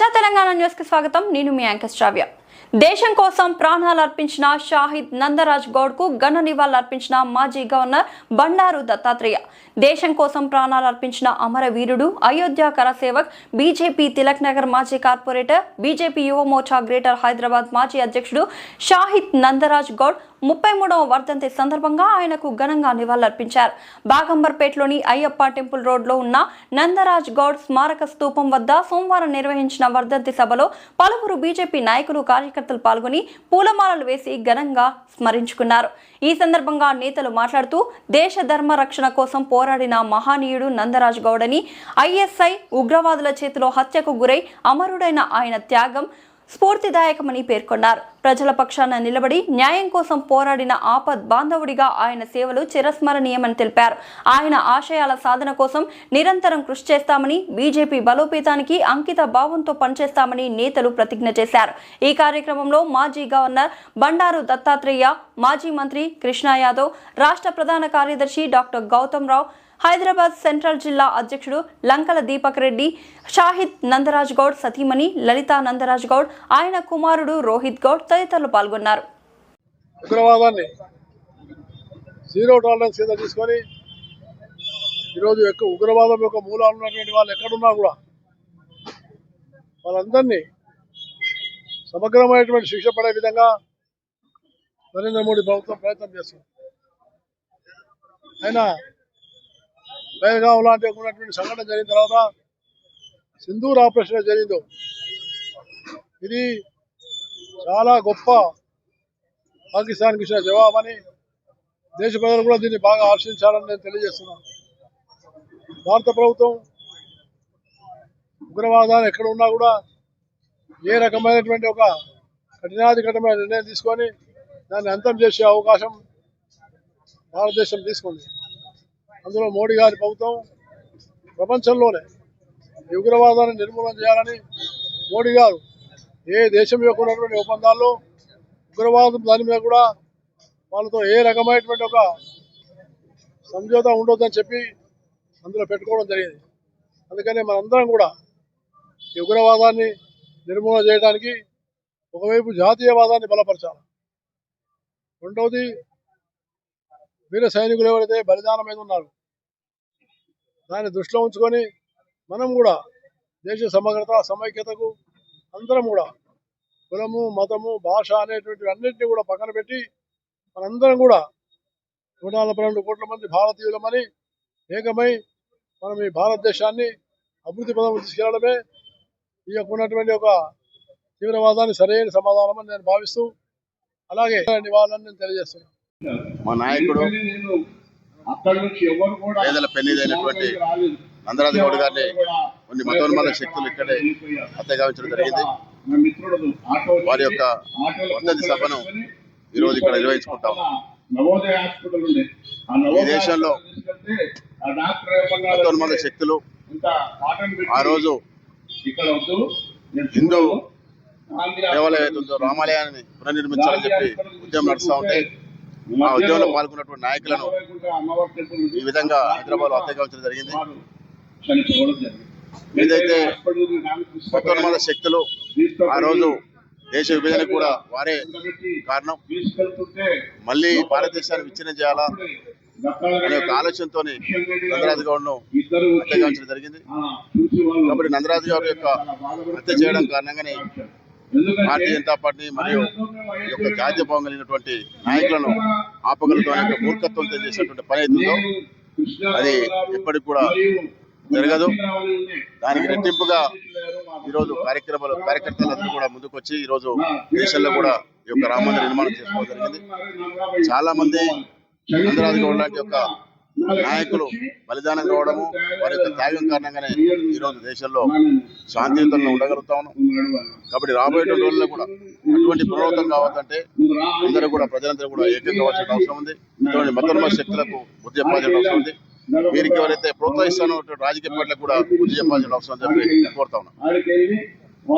ప్రజా తెలంగాణ న్యూస్కి స్వాగతం. నేను మీ యాంకర్ శ్రావ్య. దేశం కోసం ప్రాణాలు అర్పించిన షాహిద్ నందరాజ్ గౌడ్కు ఘన నివాళులు అర్పించిన మాజీ గవర్నర్ బండారు దత్తాత్రేయ. దేశం కోసం ప్రాణాలు అర్పించిన అమరవీరుడు అయోధ్య కరసేవక్ బీజేపీ తిలక్ నగర్ మాజీ కార్పొరేటర్ బీజేపీ యువ మోర్చా గ్రేటర్ హైదరాబాద్ మాజీ అధ్యక్షుడు షాహిద్ నందరాజ్ గౌడ్ ముప్పై మూడవ వర్ధంతి సందర్భంగా ఆయనకు ఘనంగా నివాళులర్పించారు. బాగంబర్పేటలోని అయ్యప్ప టెంపుల్ రోడ్లో ఉన్న నందరాజ్ గౌడ్ స్మారక స్తూపం వద్ద సోమవారం నిర్వహించిన వర్ధంతి సభలో పలువురు బీజేపీ నాయకులు కార్యకర్తలు పాల్గొని పూలమాలలు వేసి ఘనంగా స్మరించుకున్నారు. ఈ సందర్భంగా నేతలు మాట్లాడుతూ దేశ ధర్మ రక్షణ కోసం పోరాడిన మహానీయుడు నందరాజ్ గౌడ్ అని ఐఎస్ఐ ఉగ్రవాదుల చేతిలో హత్యకు గురై అమరుడైన ఆయన త్యాగం స్ఫూర్తిదాయకమని పేర్కొన్నారు. ప్రజల పక్షాన నిలబడి న్యాయం కోసం పోరాడిన ఆపద్ బాంధవుడిగా ఆయన సేవలు చిరస్మరణీయమని తెలిపారు. ఆయన ఆశయాల సాధన కోసం నిరంతరం కృషి చేస్తామని బీజేపీ బలోపేతానికి అంకిత భావంతో పనిచేస్తామని నేతలు ప్రతిజ్ఞ చేశారు. ఈ కార్యక్రమంలో మాజీ గవర్నర్ బండారు దత్తాత్రేయ మాజీ మంత్రి కృష్ణా యాదవ్ రాష్ట్ర ప్రధాన కార్యదర్శి డాక్టర్ గౌతమ్ రావు హైదరాబాద్ సెంట్రల్ జిల్లా అధ్యక్షుడు లంకల దీపక్ రెడ్డి షాహిద్ నందరాజ్ గౌడ్ సతీమణి లలితా నందరాజ్ గౌడ్ ఆయన కుమారుడు రోహిత్ గౌడ్ తదితరులు పాల్గొన్నారు. ఉగ్రవాదాన్ని జీరో టాలరెన్స్ కింద తీసుకొని ఈరోజు ఎక్కువ ఉగ్రవాదం యొక్క మూలాలు ఉన్నటువంటి వాళ్ళు ఎక్కడున్నా కూడా వాళ్ళందరినీ సమగ్రమైనటువంటి శిక్ష పడే విధంగా నరేంద్ర మోడీ ప్రభుత్వం ప్రయత్నం చేస్తుంది. అయినా బయలుగాం లాంటి ఉన్నటువంటి సంఘటన జరిగిన తర్వాత సింధూర్ ఆపరేషన్ జరిగిందో. ఇది చాలా గొప్ప పాకిస్తాన్కి ఇచ్చిన జవాబని దేశ ప్రజలు కూడా దీన్ని బాగా ఆశించాలని నేను తెలియజేస్తున్నాను. భారత ప్రభుత్వం ఉగ్రవాదాన్ని ఎక్కడ ఉన్నా కూడా ఏ రకమైనటువంటి ఒక కఠినాది కఠినమైన నిర్ణయం తీసుకొని దాన్ని అంతం చేసే అవకాశం భారతదేశం తీసుకుంది. అందులో మోడీ గారి ప్రభుత్వం ప్రపంచంలోనే ఈ ఉగ్రవాదాన్ని నిర్మూలన చేయాలని మోడీ గారు ఏ దేశం యొక్క ఉన్నటువంటి ఒప్పందాల్లో ఉగ్రవాదం దాని మీద కూడా వాళ్ళతో ఏ రకమైనటువంటి ఒక సంజోతా ఉండొద్దని చెప్పి అందులో పెట్టుకోవడం జరిగింది. అందుకని మనందరం కూడా ఈ ఉగ్రవాదాన్ని నిర్మూలన చేయడానికి ఒకవైపు జాతీయవాదాన్ని బలపరచాలి. రెండవది వీర సైనికులు ఎవరైతే బలిదానం మీద ఉన్నారు దాన్ని దృష్టిలో ఉంచుకొని మనం కూడా దేశ సమగ్రత సమైక్యతకు అందరం కూడా కులము మతము భాష అనేటువంటి అన్నింటినీ కూడా పక్కన పెట్టి మనందరం కూడా నూట నలభై రెండు కోట్ల మంది భారతీయులమని ఏకమై మనం ఈ భారతదేశాన్ని అభివృద్ధి పదం తీసుకెళ్ళడమే ఈ యొక్క ఉన్నటువంటి ఒక తీవ్రవాదాన్ని సరైన సమాధానం అని నేను భావిస్తూ అలాగే నివాళులను నేను తెలియజేస్తున్నాను. మా నాయకుడు పేదల పెన్నిదైనటువంటి నందరాజు గౌడ్ గారిని కొన్ని మతోన్మాద శక్తులు ఇక్కడే హత్య గావించడం జరిగింది. వారి యొక్క వర్ధంతి సభను ఈ రోజు ఇక్కడ నిర్వహించుకుంటాం ఈ దేశంలో మతోన్మాద శక్తులు ఆ రోజు వద్దు హిందూ దేవాలయం ఏదైతుందో రామాలయాన్ని పునర్నిర్మించాలని చెప్పి ఉద్యమం నడుస్తూ ఉంటే ఆ ఉద్యమంలో పాల్గొన్నటువంటి నాయకులను. ఈ విధంగా హైదరాబాద్ హత్య గావించడం జరిగింది. ఏదైతే మతోన్మాద శక్తులు ఆ రోజు దేశ విభజనకు కూడా వారే కారణం. మళ్ళీ భారతదేశాన్ని విచ్ఛిన్నం చేయాలా అనే ఒక ఆలోచనతో నందరాజు గౌడ్ను హత్య జరిగింది. కాబట్టి నందరాజు గారి యొక్క హత్య చేయడం కారణంగానే భారతీయ జనతా పార్టీ మరియు ఈ యొక్క జాతీయ భావం కలిగినటువంటి నాయకులను ఆపగలతో మూర్ఖత్వంతో చేసినటువంటి పని అవుతుందో అది ఎప్పటికి కూడా జరగదు. దానికి రెట్టింపుగా ఈరోజు కార్యక్రమాలు కార్యకర్తలందరూ కూడా ముందుకొచ్చి ఈరోజు దేశంలో కూడా ఈ యొక్క రామ మందిర నిర్మాణం చేసుకోవడం జరిగింది. చాలా మంది నందరాజు గౌడ్ లాంటి యొక్క నాయకులు బలిదానం కావడము వారి యొక్క త్యాగం కారణంగానే ఈరోజు దేశంలో శాంతియుతంగా ఉండగలుగుతా ఉన్నాం. కాబట్టి రాబోయే రోజుల్లో కూడా అటువంటి పునరావృతం కావద్దంటే అందరూ కూడా ప్రజలందరూ కూడా ఏకం కావాల్సిన అవసరం ఉంది. ఇటువంటి మతోన్మాద శక్తులకు బుద్ధి చెప్పాల్సిన అవసరం ఉంది. వీరికి ఎవరైతే ప్రోత్సహిస్తానో రాజకీయ పార్టీలకు కూడా బుద్ధి చెప్పాల్సిన అవసరం అని చెప్పి కోరుతా ఉన్నాం.